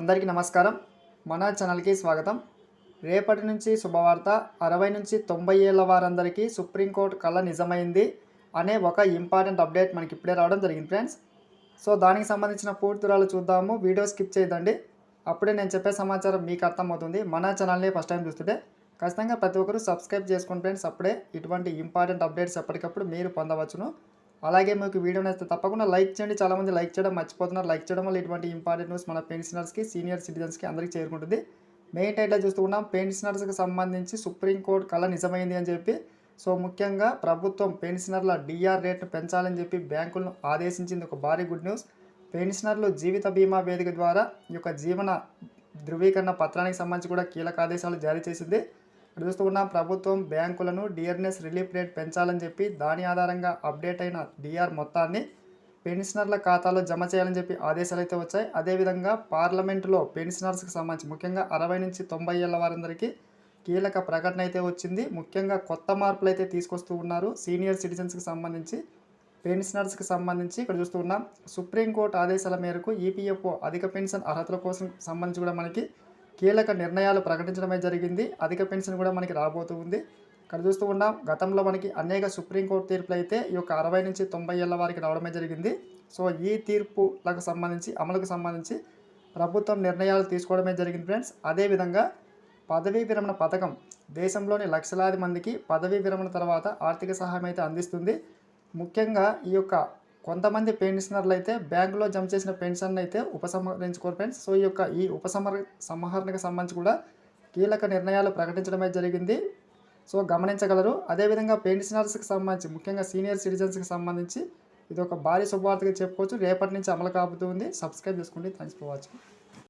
అందరికీ నమస్కారం. మన ఛానల్కి స్వాగతం. రేపటి నుంచి శుభవార్త. అరవై నుంచి తొంభై ఏళ్ళ వారందరికీ సుప్రీంకోర్టు కళ నిజమైంది అనే ఒక ఇంపార్టెంట్ అప్డేట్ మనకి ఇప్పుడే రావడం జరిగింది ఫ్రెండ్స్. సో దానికి సంబంధించిన పూర్తిరాలు చూద్దాము. వీడియో స్కిప్ చేయదండి అప్పుడే నేను చెప్పే సమాచారం మీకు అర్థమవుతుంది. మన ఛానల్ని ఫస్ట్ టైం చూస్తుంటే ఖచ్చితంగా ప్రతి ఒక్కరూ సబ్స్క్రైబ్ చేసుకోండి ఫ్రెండ్స్ అప్పుడే ఇటువంటి ఇంపార్టెంట్ అప్డేట్స్ ఎప్పటికప్పుడు మీరు పొందవచ్చును. అలాగే మీకు వీడియో నచ్చితే తప్పకుండా లైక్ చేయండి. చాలామంది లైక్ చేయడం మర్చిపోతున్నారు. లైక్ చేయడం వల్ల ఇటువంటి ఇంపార్టెంట్ న్యూస్ మన పెన్షనర్స్కి సీనియర్ సిటిజన్స్కి అందరికీ చేరుకుంటుంది. మెయిన్ టైట్లో చూస్తూ ఉన్నాం. పెన్షనర్స్కి సంబంధించి సుప్రీంకోర్టు కళ నిజమైంది అని చెప్పి. సో ముఖ్యంగా ప్రభుత్వం పెన్షనర్ల డిఆర్ రేట్ను పెంచాలని చెప్పి బ్యాంకులను ఆదేశించింది ఒక భారీ గుడ్ న్యూస్ పెన్షనర్లు జీవిత బీమా వేదిక ద్వారా ఈ యొక్క జీవన ధృవీకరణ పత్రానికి సంబంధించి కూడా కీలక ఆదేశాలు జారీ చేసింది. ఇక్కడ చూస్తూ ఉన్నాం ప్రభుత్వం బ్యాంకులను డిఆర్ఎస్ రిలీఫ్ రేట్ పెంచాలని చెప్పి దాని ఆధారంగా అప్డేట్ అయిన డిఆర్ మొత్తాన్ని పెన్షనర్ల ఖాతాలో జమ చేయాలని చెప్పి ఆదేశాలు అయితే వచ్చాయి. అదేవిధంగా పార్లమెంటులో పెన్షనర్స్కి సంబంధించి ముఖ్యంగా అరవై నుంచి తొంభై ఏళ్ళ వారందరికీ కీలక ప్రకటన అయితే వచ్చింది. ముఖ్యంగా కొత్త మార్పులు అయితే తీసుకొస్తూ ఉన్నారు. సీనియర్ సిటిజన్స్కి సంబంధించి పెన్షనర్స్కి సంబంధించి ఇక్కడ చూస్తూ ఉన్నాం. సుప్రీంకోర్టు ఆదేశాల మేరకు ఈపీఎఫ్ఓ అధిక పెన్షన్ అర్హతల కోసం సంబంధించి కూడా మనకి కీలక నిర్ణయాలు ప్రకటించడమే జరిగింది. అధిక పెన్షన్ కూడా మనకి రాబోతూ ఉంది. ఇక్కడ చూస్తూ ఉన్నాం గతంలో మనకి అనేక సుప్రీంకోర్టు తీర్పులు అయితే ఈ యొక్క అరవై నుంచి తొంభై ఏళ్ళ వారికి రావడమే జరిగింది. సో ఈ తీర్పులకు సంబంధించి అమలుకు సంబంధించి ప్రభుత్వం నిర్ణయాలు తీసుకోవడమే జరిగింది ఫ్రెండ్స్. అదేవిధంగా పదవీ విరమణ పథకం దేశంలోని లక్షలాది మందికి పదవీ విరమణ తర్వాత ఆర్థిక సహాయం అయితే అందిస్తుంది. ముఖ్యంగా ఈ యొక్క కొంతమంది పెన్షనర్లు అయితే బ్యాంకులో జమ చేసిన పెన్షన్ అయితే ఉపసంహరించుకోరు ఫ్రెండ్స్. సో ఈ యొక్క ఈ ఉపసంహర సంహరణకు సంబంధించి కూడా కీలక నిర్ణయాలు ప్రకటించడమే జరిగింది. సో గమనించగలరు. అదేవిధంగా పెన్షనర్స్కి సంబంధించి ముఖ్యంగా సీనియర్ సిటిజన్స్కి సంబంధించి ఇది ఒక భారీ శుభవార్తగా చెప్పుకోవచ్చు. రేపటి నుంచి అమలు కాబోతుంది. సబ్స్క్రైబ్ చేసుకోండి. Thanks for watching.